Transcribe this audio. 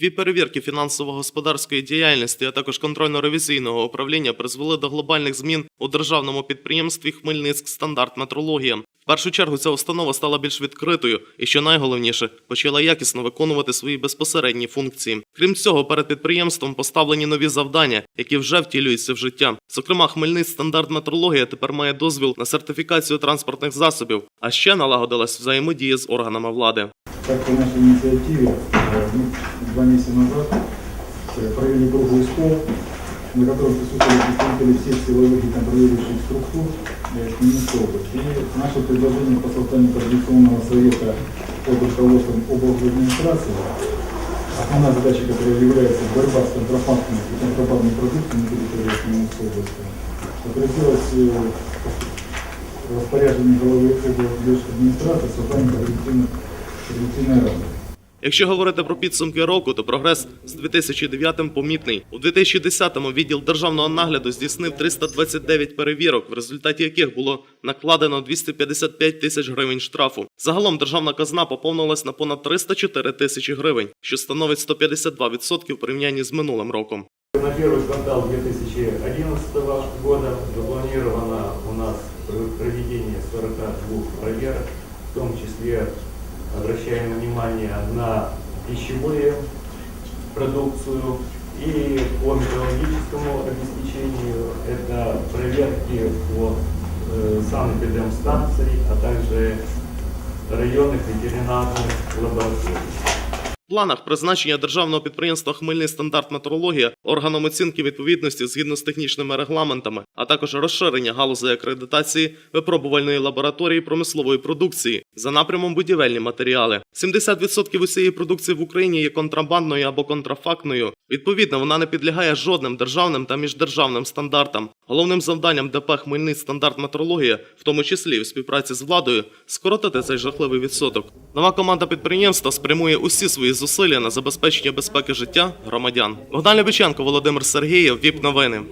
Дві перевірки фінансово-господарської діяльності, а також контрольно-ревізійного управління призвели до глобальних змін у державному підприємстві Хмельницьк стандарт метрологія. В першу чергу ця установа стала більш відкритою і, що найголовніше, почала якісно виконувати свої безпосередні функції. Крім цього, перед підприємством поставлені нові завдання, які вже втілюються в життя. Зокрема, Хмельницьк стандарт метрологія тепер має дозвіл на сертифікацію транспортних засобів, а ще налагодилась взаємодія з органами влади. Так, по нашей инициативе э, мы два месяца назад э, провели круглый стол, на котором присутствовали представители всех силовых и контролирующих структур э, Хмельницкой области. И наше предложение по созданию координационного совета под руководством областной администрации, основная задача которая является борьба с контрафактными и контрабандными продуктами на территории Хмельницкой области, отразилась в распоряжении главы администрации создание координационной рады. Якщо говорити про підсумки року, то прогрес з 2009 помітний. У 2010-му відділ державного нагляду здійснив 329 перевірок, в результаті яких було накладено 255 тисяч гривень штрафу. Загалом державна казна поповнилась на понад 304 тисячі гривень, що становить 152% в порівнянні з минулим роком. На первый квартал 2011 года запланировано у нас проведение 42 проверок, в том числе обращаем внимание на пищевую продукцию и по метеорологическому обеспечению это проверки по э, санэпидемстанций, а также районных ветеринарных лабораторий. В планах призначення державного підприємства Хмельний стандарт метрологія органом оцінки відповідності згідно з технічними регламентами, а також розширення галузей акредитації випробувальної лабораторії промислової продукції за напрямом будівельні матеріали. 70% усієї продукції в Україні є контрабандною або контрафактною. Відповідно, вона не підлягає жодним державним та міждержавним стандартам. Головним завданням ДП Хмельний стандарт метрологія, в тому числі в співпраці з владою, скоротити цей жахливий відсоток. Нова команда підприємства спрямує усі свої зусилля на забезпечення безпеки життя громадян. Богдан Любиченко, Володимир Сергієв, ВІП новини.